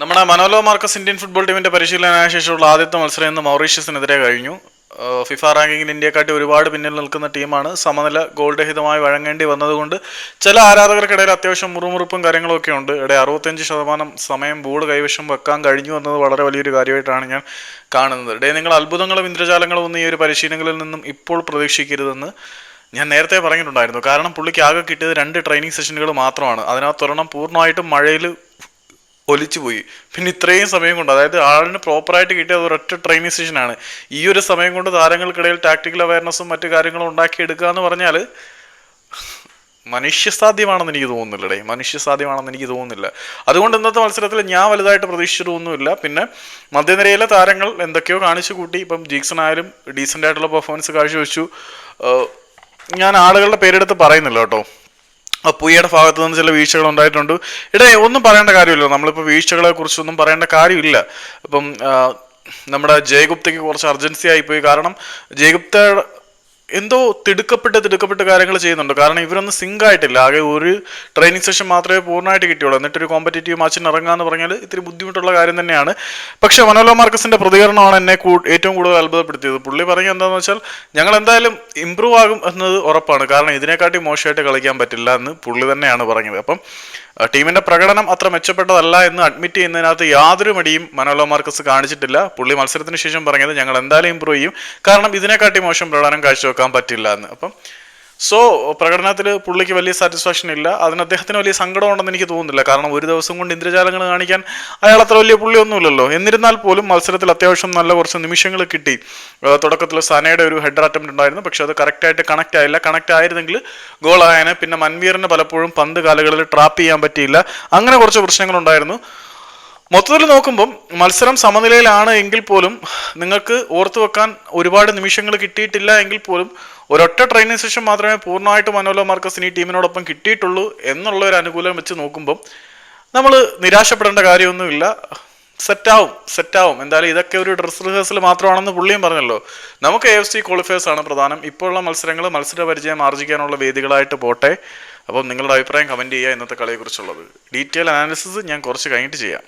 നമ്മുടെ Manolo Marquez Indian football ടീമിന്റെ പരിശീലനായ ശേഷമുള്ള ആദ്യത്തെ മത്സരം ഇന്ന് മൗറീഷ്യസിനെതിരെ കഴിഞ്ഞു. ഫിഫ റാങ്കിങ്ങിൽ ഇന്ത്യക്കാട്ടി ഒരുപാട് പിന്നിൽ നിൽക്കുന്ന ടീമാണ്. സമനില ഗോൾ രഹിതമായി വഴങ്ങേണ്ടി വന്നതുകൊണ്ട് ചില ആരാധകർക്കിടയിൽ അത്യാവശ്യം മുറുമുറുപ്പും കാര്യങ്ങളൊക്കെ ഉണ്ട്. ഇവിടെ അറുപത്തഞ്ച് ശതമാനം സമയം ബോൾ കൈവശം വെക്കാൻ കഴിഞ്ഞു എന്നത് വളരെ വലിയൊരു കാര്യമായിട്ടാണ് ഞാൻ കാണുന്നത്. ഇടയെ നിങ്ങൾ അത്ഭുതങ്ങളും ഇന്ദ്രജാലങ്ങളും ഒന്നും ഈ ഒരു പരിശീലനങ്ങളിൽ നിന്നും ഇപ്പോൾ പ്രതീക്ഷിക്കരുതെന്ന് ഞാൻ നേരത്തെ പറഞ്ഞിട്ടുണ്ടായിരുന്നു. കാരണം പുള്ളിക്ക് ആകെ കിട്ടിയത് രണ്ട് ട്രെയിനിങ് സെഷനുകൾ മാത്രമാണ്. അതിനകത്തൊരെണ്ണം പൂർണമായിട്ടും മഴയിൽ ഒലിച്ചുപോയി. പിന്നെ ഇത്രയും സമയം കൊണ്ട് അതായത് ആളിന് പ്രോപ്പറായിട്ട് കിട്ടിയത് ഒരൊറ്റ ട്രെയിനിങ് സെഷനാണ് ഈ ഒരു സമയം കൊണ്ട് താരങ്ങൾക്കിടയിൽ ടാക്ടിക്കൽ അവയർനെസ്സും മറ്റു കാര്യങ്ങളും ഉണ്ടാക്കിയെടുക്കുക എന്ന് പറഞ്ഞാൽ മനുഷ്യസാധ്യമാണെന്ന് എനിക്ക് തോന്നുന്നില്ലടേ. മനുഷ്യസാധ്യമാണെന്ന് എനിക്ക് തോന്നുന്നില്ല. അതുകൊണ്ട് ഇന്നത്തെ മത്സരത്തിൽ ഞാൻ വലുതായിട്ട് പ്രതീക്ഷിച്ചിട്ടൊന്നുമില്ല. പിന്നെ മധ്യനിരയിലെ താരങ്ങൾ എന്തൊക്കെയോ കാണിച്ചു കൂട്ടി. ഇപ്പം ജീക്സൺ ആയാലും ഡീസന്റ് ആയിട്ടുള്ള പെർഫോമൻസ് കാഴ്ചവെച്ചു. ഞാൻ ആളുകളുടെ പേരെടുത്ത് പറയുന്നില്ല കേട്ടോ. പുയ്യയുടെ ഭാഗത്ത് നിന്ന് ചില വീഴ്ചകൾ ഉണ്ടായിട്ടുണ്ട്. ഇടേ ഒന്നും പറയേണ്ട കാര്യമില്ല. നമ്മളിപ്പോൾ വീഴ്ചകളെ കുറിച്ചൊന്നും പറയേണ്ട കാര്യമില്ല. ഇപ്പം നമ്മുടെ ജയഗുപ്തയ്ക്ക് കുറച്ച് അർജൻസി ആയിപ്പോയി കാരണം ജയഗുപ്ത എന്തോ തിടുക്കപ്പെട്ട് തിടുക്കപ്പെട്ട് കാര്യങ്ങൾ ചെയ്യുന്നുണ്ട്. കാരണം ഇവരൊന്നും സിങ്ക് ആയിട്ടില്ല. ആകെ ഒരു ട്രെയിനിങ് സെഷൻ മാത്രമേ പൂർണമായിട്ട് കിട്ടിയുള്ളൂ. എന്നിട്ടൊരു കോമ്പറ്റേറ്റീവ് മാച്ചിന് ഇറങ്ങുക എന്ന് പറഞ്ഞാൽ ഇത്തിരി ബുദ്ധിമുട്ടുള്ള കാര്യം തന്നെയാണ്. പക്ഷേ മനോലോ മാർക്കസിന്റെ പ്രതികരണമാണ് എന്നെ ഏറ്റവും കൂടുതൽ അത്ഭുതപ്പെടുത്തിയത്. പുള്ളി പറഞ്ഞ എന്താണെന്ന് വെച്ചാൽ ഞങ്ങൾ എന്തായാലും ഇമ്പ്രൂവ് ആകും എന്നത് ഉറപ്പാണ്. കാരണം ഇതിനെക്കാട്ടി മോശമായിട്ട് കളിക്കാൻ പറ്റില്ല എന്ന് പുള്ളി തന്നെയാണ് പറഞ്ഞത്. അപ്പം ടീമിന്റെ പ്രകടനം അത്ര മെച്ചപ്പെട്ടതല്ല എന്ന് അഡ്മിറ്റ് ചെയ്യുന്നതിനകത്ത് യാതൊരു മടിയും മനോലോ മാർക്കസ് കാണിച്ചിട്ടില്ല. പുള്ളി മത്സരത്തിന് ശേഷം പറഞ്ഞത് ഞങ്ങൾ എന്തായാലും ഇമ്പ്രൂവ് ചെയ്യും. കാരണം ഇതിനെക്കാട്ടി മോശം പ്രകടനം കാഴ്ചവെക്കാൻ പറ്റില്ല എന്ന് അപ്പം സോ പ്രകടനത്തിൽ പുള്ളിക്ക് വലിയ സാറ്റിസ്ഫാക്ഷൻ ഇല്ല. അതിന് അദ്ദേഹത്തിന് വലിയ സങ്കടം ഉണ്ടെന്ന് എനിക്ക് തോന്നുന്നില്ല. കാരണം ഒരു ദിവസം കൊണ്ട് ഇന്ദ്രജാലങ്ങൾ കാണിക്കാൻ അയാൾ അത്ര വലിയ പുള്ളിയൊന്നുമില്ലല്ലോ. എന്നിരുന്നാൽ പോലും മത്സരത്തിൽ അത്യാവശ്യം നല്ല കുറച്ച് നിമിഷങ്ങൾ കിട്ടി. തുടക്കത്തിൽ സനയുടെ ഒരു ഹെഡർ അറ്റംപ്റ്റ് ഉണ്ടായിരുന്നു. പക്ഷെ അത് കറക്റ്റായിട്ട് കണക്റ്റ് ആയില്ല. കണക്റ്റ് ആയിരുന്നെങ്കിൽ ഗോൾ ആയനെ. പിന്നെ മൻവീറിന് പലപ്പോഴും പന്ത് കാലുകളിൽ ട്രാപ്പ് ചെയ്യാൻ പറ്റിയില്ല. അങ്ങനെ കുറച്ച് പ്രശ്നങ്ങളുണ്ടായിരുന്നു. മൊത്തത്തിൽ നോക്കുമ്പം മത്സരം സമനിലയിലാണ് എങ്കിൽ പോലും നിങ്ങൾക്ക് ഓർത്തു വെക്കാൻ ഒരുപാട് നിമിഷങ്ങൾ കിട്ടിയിട്ടില്ല എങ്കിൽ പോലും ഒരൊറ്റ ട്രെയിനിങ് സെഷൻ മാത്രമേ പൂർണമായിട്ട് മനോലോ മാർക്കസിന് ഈ ടീമിനോടൊപ്പം കിട്ടിയിട്ടുള്ളൂ എന്നുള്ള ഒരു അനുകൂലം വെച്ച് നോക്കുമ്പം നമ്മൾ നിരാശപ്പെടേണ്ട കാര്യമൊന്നുമില്ല. സെറ്റാവും സെറ്റാവും എന്തായാലും ഇതൊക്കെ ഒരു ഡ്രസ് റിഹേഴ്സൽ മാത്രമാണെന്ന് പുള്ളിയും പറഞ്ഞല്ലോ. നമുക്ക് എ എഫ് സി ക്വാളിഫയേഴ്സ് ആണ് പ്രധാനം. ഇപ്പോഴുള്ള മത്സരങ്ങൾ മത്സര പരിചയം ആർജിക്കാനുള്ള വേദികളായിട്ട് പോട്ടെ. അപ്പം നിങ്ങളുടെ അഭിപ്രായം കമന്റ് ചെയ്യുക. ഇന്നത്തെ കളിയെക്കുറിച്ചുള്ളത്. ഡീറ്റെയിൽ അനാലിസിസ് ഞാൻ കുറച്ച് കഴിഞ്ഞിട്ട് ചെയ്യാം.